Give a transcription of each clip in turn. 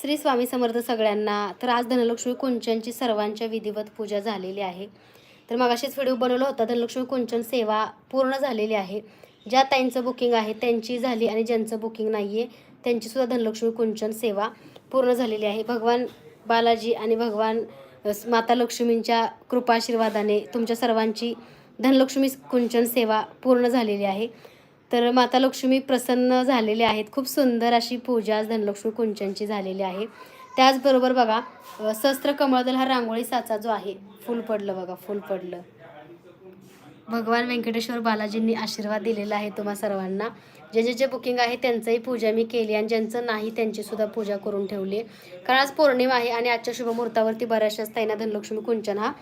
श्री स्वामी समर्थ सगळ्यांना. तर आज धनलक्ष्मी कुंचनची सर्वांच्या विधिवत पूजा झालेली आहे. तर मगाशीच व्हिडिओ बनवला होता धनलक्ष्मी कुंचन सेवा पूर्ण झालेली आहे. ज्या ताईंचं बुकिंग आहे त्यांची झाली आणि ज्यांचं बुकिंग नाही आहे त्यांचीसुद्धा धनलक्ष्मी कुंचन सेवा पूर्ण झालेली आहे. भगवान बालाजी आणि भगवान माता लक्ष्मींच्या कृपाशीर्वादाने तुमच्या सर्वांची धनलक्ष्मी कुंचन सेवा पूर्ण झालेली आहे. तर माता लक्ष्मी प्रसन्न झालेले आहेत. खूप सुंदर अशी पूजा आज धनलक्ष्मी कुंचनची झालेली आहे. त्याचबरोबर बघा अ, सहस्त्र कमळदल हा रांगोळी साचा जो आहे फुल पडलं बघा फुल पडलं. भगवान व्यंकटेश्वर बालाजींनी आशीर्वाद दिलेला आहे तुम्हा सर्वांना. जे जे जे बुकिंग आहे त्यांचंही पूजा मी केली आणि ज्यांचं नाही त्यांचीसुद्धा पूजा करून ठेवली. आहे कारण आज पौर्णिमा आहे आणि आजच्या शुभमुहूर्तावरती बऱ्याचशाच ताईंना धनलक्ष्मी कुंचन हा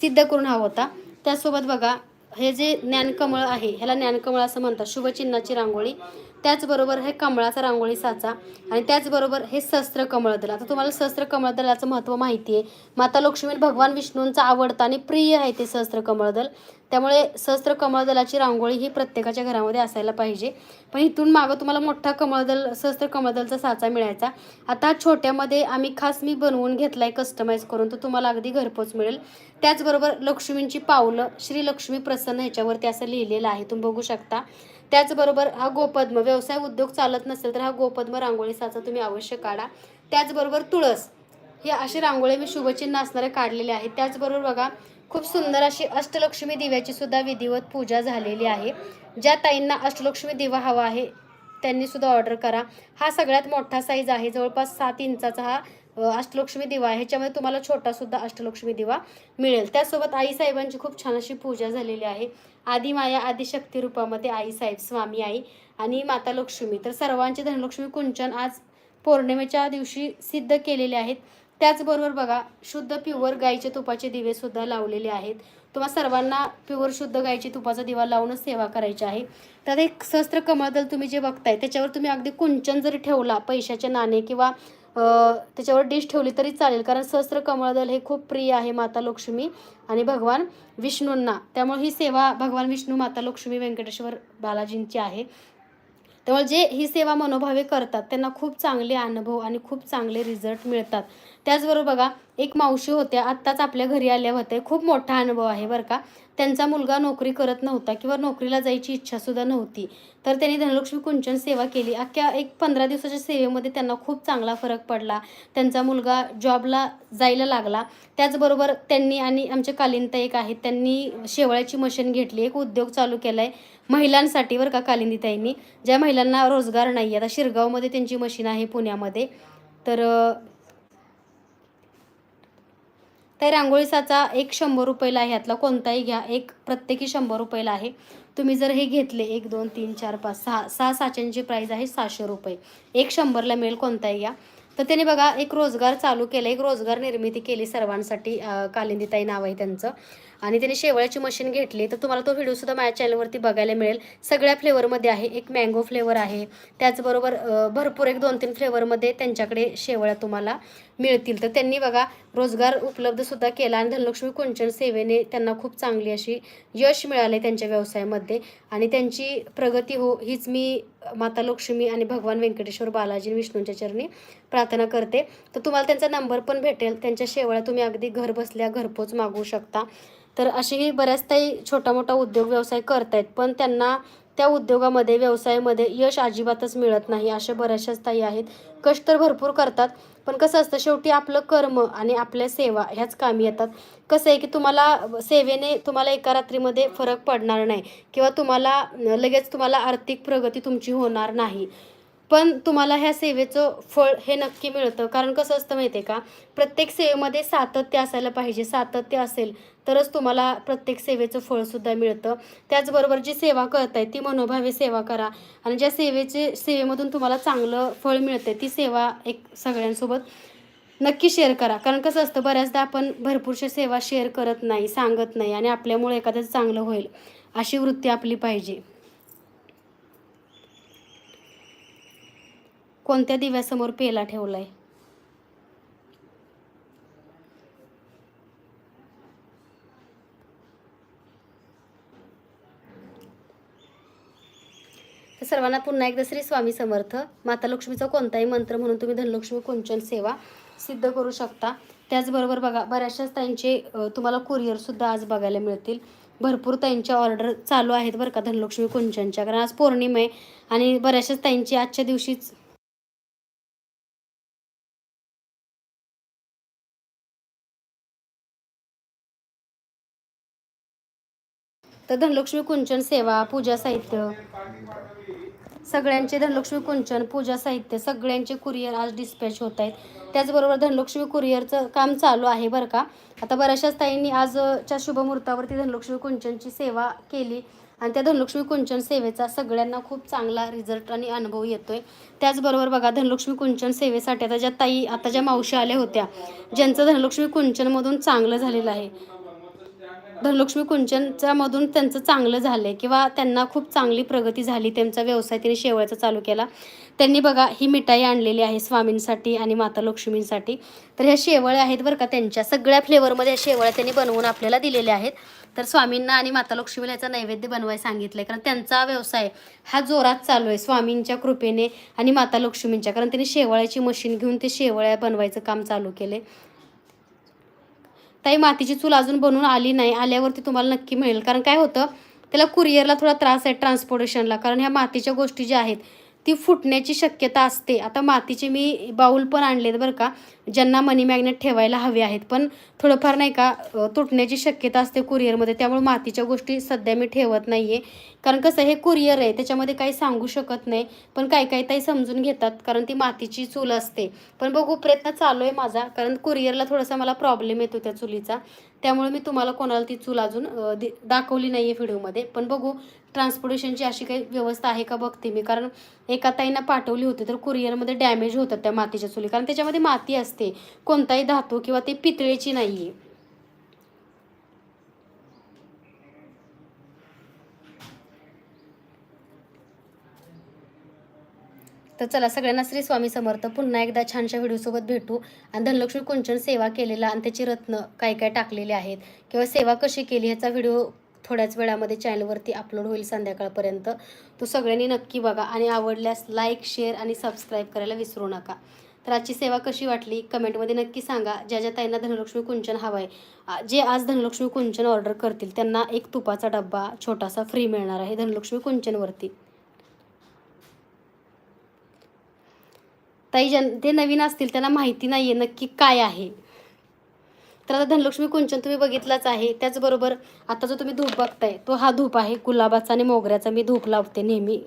सिद्ध करून हवा होता. त्यासोबत बघा हे जे ज्ञानकमळ आहे ह्याला ज्ञानकमळ असं म्हणतात. शुभचिन्हाची रांगोळी. त्याचबरोबर हे कमळाचा रांगोळी साचा आणि त्याचबरोबर हे सहस्त्र कमळदल आता तुम्हाला सहस्त्र कमळदलाचं महत्त्व माहिती आहे माता लक्ष्मी भगवान विष्णूंचा आवडता आणि प्रिय आहे ते सहस्त्र कमळदल त्यामुळे सहस्त्र कमळदलाची रांगोळी ही प्रत्येकाच्या घरामध्ये असायला पाहिजे. पण इथून मागं तुम्हाला मोठा कमळदल सहस्त्र कमळदलचा साचा मिळायचा. आता छोट्यामध्ये आम्ही खास मी बनवून घेतला आहे कस्टमाइज करून तर तुम्हाला अगदी घरपोच मिळेल. त्याचबरोबर लक्ष्मींची पावलं श्री लक्ष्मी प्रसन्न ह्याच्यावरती असं लिहिलेलं आहे तुम्ही बघू शकता. त्याचबरोबर हा गोपद्म व्यवसाय उद्योग चालत नसेल तर हा गोपद्म रांगोळी साचा तुम्ही अवश्य काढा. त्याचबरोबर तुळस हे अशी रांगोळी मी शुभचिन्ह असणारे काढलेले आहेत त्याचबरोबर बघा खूप सुंदर अशी अष्टलक्ष्मी दिव्याची सुद्धा विधिवत पूजा झालेली आहे. ज्या ताईंना अष्टलक्ष्मी दिवा हवा आहे त्यांनी सुद्धा ऑर्डर करा. हा सगळ्यात मोठा साईज आहे. जवळपास सात इंचाचा हा अष्टलक्ष्मी दिवा आहे. ह्याच्यामध्ये तुम्हाला छोटा सुद्धा अष्टलक्ष्मी दिवा मिळेल. त्यासोबत आई साहेबांची खूप छान अशी पूजा झालेली आहे. आदी माया आदिशक्ती रूपामध्ये आई साहेब स्वामी आई आणि माता लक्ष्मी. तर सर्वांचे धनलक्ष्मी कुंचन आज पौर्णिमेच्या दिवशी सिद्ध केलेले आहेत. त्याचबरोबर बघा शुद्ध प्युअर गाईचे तुपाचे दिवेसुद्धा लावलेले आहेत. तुम्हा सर्वांना प्युअर शुद्ध गाईची तुपाचा दिवा लावूनच सेवा करायची आहे. तर एक सहस्त्र कमळदल तुम्ही जे बघताय त्याच्यावर तुम्ही अगदी कुंचन जरी ठेवला पैशाचे नाणे किंवा त्याच्यावर डिश ठेवली तरी चालेल. कारण सहस्त्र कमळदल हे खूप प्रिय आहे माता लक्ष्मी आणि भगवान विष्णूंना. त्यामुळे ही सेवा भगवान विष्णू माता लक्ष्मी व्यंकटेश्वर बालाजींची आहे. त्यामुळे जे ही सेवा मनोभावे करतात त्यांना खूप चांगले अनुभव आणि खूप चांगले रिझल्ट मिळतात. त्याचबरोबर बघा एक मावशी होत्या आत्ताच आपल्या घरी आल्या होत्या. खूप मोठा अनुभव आहे बरं का. त्यांचा मुलगा नोकरी करत नव्हता किंवा नोकरीला जायची इच्छासुद्धा नव्हती. तर त्यांनी धनलक्ष्मी कुंचन सेवा केली. अख्ख्या एक पंधरा दिवसाच्या सेवेमध्ये त्यांना खूप चांगला फरक पडला. त्यांचा मुलगा जॉबला जायला लागला. त्याचबरोबर त्यांनी आणि आमचे कालिंता एक आहेत त्यांनी शेवळ्याची मशीन घेतली. एक उद्योग चालू केला आहे महिलांसाठी बरं का कालिंदीताईंनी ज्या महिलांना रोजगार नाही आता शिरगावमध्ये त्यांची मशीन आहे पुण्यामध्ये. तर तर त्या रांगोळीसाचा एक शंभर रुपयाला आहे ह्यातला कोणताही घ्या एक प्रत्येकी शंभर रुपयाला आहे. तुम्ही जर हे घेतले एक दोन तीन चार पाच सहा सहा साच्यांची प्राईज आहे सहाशे रुपये. एक शंभरला मिळेल कोणताही घ्या. तर त्याने बघा एक रोजगार चालू केला एक रोजगार निर्मिती केली सर्वांसाठी कालिंदीताई नाव आहे त्यांचं. आणि त्याने शेवळ्याची मशीन घेतली तर तुम्हाला तो व्हिडिओसुद्धा माझ्या चॅनलवरती बघायला मिळेल. सगळ्या फ्लेवरमध्ये आहे एक मँगो फ्लेवर आहे. त्याचबरोबर भरपूर एक दोन तीन फ्लेवरमध्ये त्यांच्याकडे शेवळ्या तुम्हाला मिळतील. तर त्यांनी बघा रोजगार उपलब्धसुद्धा केला आणि धनलक्ष्मी कुंचन सेवेने त्यांना खूप चांगली अशी यश मिळाले त्यांच्या व्यवसायामध्ये. आणि त्यांची प्रगती हो हीच मी माता लक्ष्मी आणि भगवान व्यंकटेश्वर बालाजी विष्णूंच्या चरणी प्रार्थना करते. तर तुम्हाला त्यांचा नंबर पण भेटेल. त्यांच्या शेवळ्या तुम्ही अगदी घर बसल्या घरपोच मागवू शकता. तर असेही बऱ्याच काही छोटा मोठा उद्योग व्यवसाय करतायत पण त्यांना त्या उद्योगामध्ये व्यवसायामध्ये यश अजिबातच मिळत नाही अशा बऱ्याचशाच ताई आहेत. कष्ट तर भरपूर करतात पण कसं असतं शेवटी आपलं कर्म आणि आपल्या सेवा ह्याच कामी येतात. कसं आहे की तुम्हाला सेवेने तुम्हाला एका रात्रीमध्ये फरक पडणार नाही किंवा तुम्हाला लगेच तुम्हाला आर्थिक प्रगती तुमची होणार नाही. पण तुम्हाला ह्या सेवेचं फळ हे नक्की मिळतं. कारण कसं असतं माहिती आहे का? प्रत्येक सेवेमध्ये सातत्य असायला पाहिजे. सातत्य असेल तरच तुम्हाला प्रत्येक सेवेचं फळसुद्धा मिळतं. त्याचबरोबर जी सेवा करत आहे ती मनोभावे सेवा करा. आणि ज्या सेवेचे सेवेमधून तुम्हाला चांगलं फळ मिळतं ती सेवा एक सगळ्यांसोबत नक्की शेअर करा. कारण कसं असतं बऱ्याचदा आपण भरपूरशा सेवा शेअर करत नाही सांगत नाही आणि आपल्यामुळे एखाद्याचं चांगलं होईल अशी वृत्ती आपली पाहिजे. कोणत्या दिव्यासमोर पेला ठेवला आहे सर्वांना पुन्हा एकदा श्री स्वामी समर्थ. माता लक्ष्मीचा कोणताही मंत्र म्हणून तुम्ही धनलक्ष्मी कुंचन सेवा सिद्ध करू शकता. त्याचबरोबर बघा बऱ्याचशाच त्यांचे तुम्हाला कुरिअरसुद्धा आज बघायला मिळतील. भरपूर ताईंच्या ऑर्डर चालू आहेत बरं का धनलक्ष्मी कुंचनच्या. कारण आज पौर्णिमा आहे आणि बऱ्याचशाच त्यांची आजच्या दिवशीच तर धनलक्ष्मी कुंचन सेवा पूजा साहित्य. सगळ्यांचे धनलक्ष्मी कुंचन पूजा साहित्य सगळ्यांचे कुरिअर आज डिस्पॅच होत आहेत. त्याचबरोबर धनलक्ष्मी कुरिअरचं काम चालू आहे बरं का. आता बऱ्याचशाच ताईंनी आजच्या शुभमुहूर्तावरती धनलक्ष्मी कुंचनची सेवा केली आणि त्या धनलक्ष्मी कुंचन सेवेचा सगळ्यांना खूप चांगला रिझल्ट आणि अनुभव येतोय. त्याचबरोबर बघा धनलक्ष्मी कुंचन सेवेसाठी आता ज्या ताई आता ज्या मावशी आल्या होत्या ज्यांचं धनलक्ष्मी कुंचनमधून चांगलं झालेलं आहे. धनलक्ष्मी कुंचनच्यामधून त्यांचं चांगलं झालं आहे किंवा त्यांना खूप चांगली प्रगती झाली त्यांचा व्यवसाय त्यांनी शेवळचा चालू केला. त्यांनी बघा ही मिठाई आणलेली आहे स्वामींसाठी आणि माता लक्ष्मींसाठी. तर ह्या शेवळ्या आहेत बरं का त्यांच्या. सगळ्या फ्लेवरमध्ये ह्या शेवळ्या त्यांनी बनवून आपल्याला दिलेल्या आहेत. तर स्वामींना आणि माता लक्ष्मीला याचा नैवेद्य बनवायला आहे कारण त्यांचा व्यवसाय हा जोरात चालू आहे स्वामींच्या कृपेने आणि माता लक्ष्मींच्या. कारण त्यांनी शेवळ्याची मशीन घेऊन ते शेवळ्या बनवायचं काम चालू केले ताई मातीची चूल अजून बनवून आली नाही आल्यावरती तुम्हाला नक्की मिळेल. कारण काय होतं त्याला कुरिअरला थोडा त्रास आहे ट्रान्सपोर्टेशनला कारण ह्या मातीच्या गोष्टी ज्या आहेत ती फुटण्याची शक्यता असते. आता मातीचे मी बाऊल पण आणलेत बरं का ज्यांना मनी मॅग्नेट ठेवायला हवे आहेत. पण थोडंफार नाही का तुटण्याची शक्यता असते कुरिअरमध्ये त्यामुळे मातीच्या गोष्टी सध्या मी ठेवत नाही आहे कारण कसं हे कुरिअर आहे त्याच्यामध्ये काही सांगू शकत नाही. पण काही काही ताई समजून घेतात कारण ती मातीची चूल असते. पण बघू प्रयत्न चालू आहे माझा. कारण कुरिअरला थोडासा मला प्रॉब्लेम येतो त्या चुलीचा. त्यामुळे मी तुम्हाला कोणाला ती चूल अजून दि- दाखवली नाही आहे व्हिडिओमध्ये. पण बघू ट्रान्सपोर्टेशनची अशी काही व्यवस्था आहे का बघते मी. कारण एका ताईंना पाठवली होती तर कुरिअरमध्ये डॅमेज होतात त्या मातीच्या चुली. कारण त्याच्यामध्ये माती असते. कोणताही धातू किंवा ते पितळेची नाही आहे तर चला सगळ्यांना श्री स्वामी समर्थ. पुन्हा एकदा छानशा व्हिडिओसोबत भेटू. आणि धनलक्ष्मी कुंचन सेवा केलेला आणि त्याची रत्न काय काय टाकलेले आहेत किंवा सेवा कशी केली ह्याचा व्हिडिओ थोड्याच वेळामध्ये चॅनलवरती अपलोड होईल संध्याकाळपर्यंत. तो सगळ्यांनी नक्की बघा आणि आवडल्यास लाईक शेअर आणि सबस्क्राईब करायला विसरू नका. तर आजची सेवा कशी वाटली? कमेंटमध्ये नक्की सांगा. ज्या ज्या ताईंना धनलक्ष्मी कुंचन हवं आहे जे आज धनलक्ष्मी कुंचन ऑर्डर करतील त्यांना एक तुपाचा डब्बा छोटासा फ्री मिळणार आहे धनलक्ष्मी कुंचनवरती. ताई जन ते नवीन असतील त्यांना माहिती नाही आहे नक्की काय आहे. तर आता धनलक्ष्मी कुंचन तुम्ही बघितलाच आहे. त्याचबरोबर आता जो तुम्ही धूप बघताय तो हा धूप आहे. गुलाबाचा आणि मोगऱ्याचा मी धूप लावते नेहमी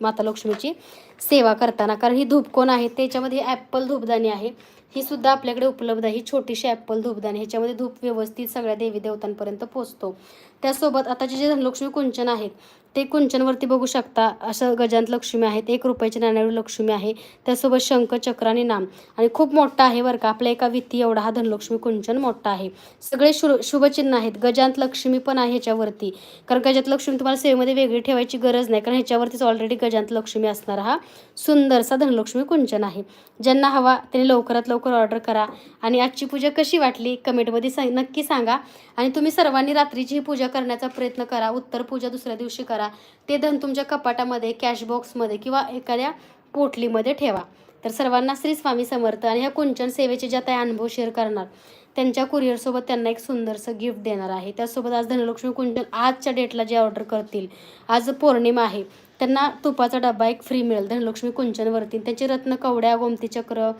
माता लक्ष्मीची सेवा करताना. कारण ही धूप कोण आहे? त्याच्यामध्ये ॲप्पल धूपदाणी आहे. ही सुद्धा आपल्याकडे उपलब्ध आहे. ही छोटीशी ॲप्पल धूपदाणी ह्याच्यामध्ये धूप व्यवस्थित सगळ्या देवी देवतांपर्यंत पोचतो. त्यासोबत आताचे जे धनलक्ष्मी कुंचन आहेत ते कुंचनवरती बघू शकता. असं गजांत लक्ष्मी आहेत एक रुपयाची नाण्यावर लक्ष्मी आहे. त्यासोबत शंख चक्र आणि नाम. आणि खूप मोठा आहे बरं का. आपल्या एका वित्ती एवढा हा धनलक्ष्मी कुंचन मोठा आहे. सगळे शु शुभचिन्ह आहेत. गजांत लक्ष्मी पण आहे ह्याच्यावरती. कारण गजांत लक्ष्मी तुम्हाला सेवेमध्ये वेगळी ठेवायची गरज नाही. कारण ह्याच्यावरतीच ऑलरेडी गजांत लक्ष्मी असणार हा सुंदरसा धनलक्ष्मी कुंचन आहे. ज्यांना हवा त्यांनी लवकरात लवकर ऑर्डर करा. आणि आजची पूजा कशी वाटली? कमेंटमध्ये सांग नक्की सांगा. आणि तुम्ही सर्वांनी रात्रीची ही पूजा करण्याचा प्रयत्न करा. उत्तर पूजा दुसऱ्या दिवशी करा. ते धन तुमच्या कपाटामध्ये कॅश बॉक्समध्ये किंवा एखाद्या पोटलीमध्ये ठेवा. तर सर्वांना श्री स्वामी समर्थ आणि ह्या कुंचन सेवेचे ज्या काही अनुभव शेअर करणार त्यांच्या कुरिअरसोबत त्यांना एक सुंदरसं गिफ्ट देणार आहे. त्यासोबत आज धनलक्ष्मी कुंचन आजच्या डेटला जे ऑर्डर करतील आज पौर्णिमा आहे त्यांना तुपाचा डबा एक फ्री मिळेल धनलक्ष्मी कुंचनवरती. त्यांचे रत्न कवड्या गोमती चक्र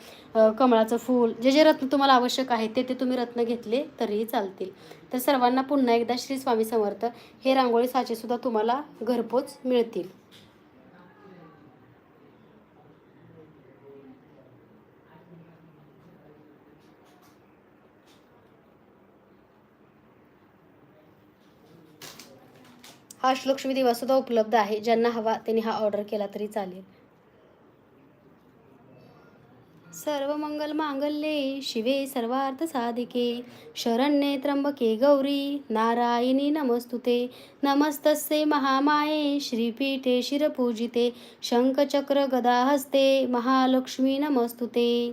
कमळाचं फूल जे जे रत्न तुम्हाला आवश्यक आहे ते ते तुम्ही रत्न घेतले तरीही चालतील. तर सर्वांना पुन्हा एकदा श्री स्वामी समर्थ. हे रांगोळी साचेसुद्धा तुम्हाला घरपोच मिळतील. हा अष्टलक्ष्मी दिवासुद्धा उपलब्ध आहे. ज्यांना हवा त्यांनी हा ऑर्डर केला तरी चालेल. सर्व मंगल मांगल्ये शिवे सर्वार्थ साधिके. शरण्ये त्र्यंबके गौरी नारायणी नमस्तुते. नमस्तस्ये महामाये श्रीपीठे शिरपूजिते. शंखचक्र गदाहस्ते महालक्ष्मी नमस्तुते.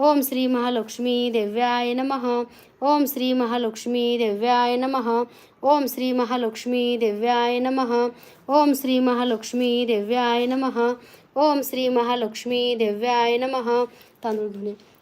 ओम श्री महालक्ष्मी देव्याय नमः. ओम श्री महालक्ष्मी देव्याय नमः. ओम श्री महालक्ष्मी देव्याय नमः. ओम श्री महालक्ष्मी देव्याय नमः. ओम श्री महालक्ष्मी देव्याय नमः. तांदूळ धुणे.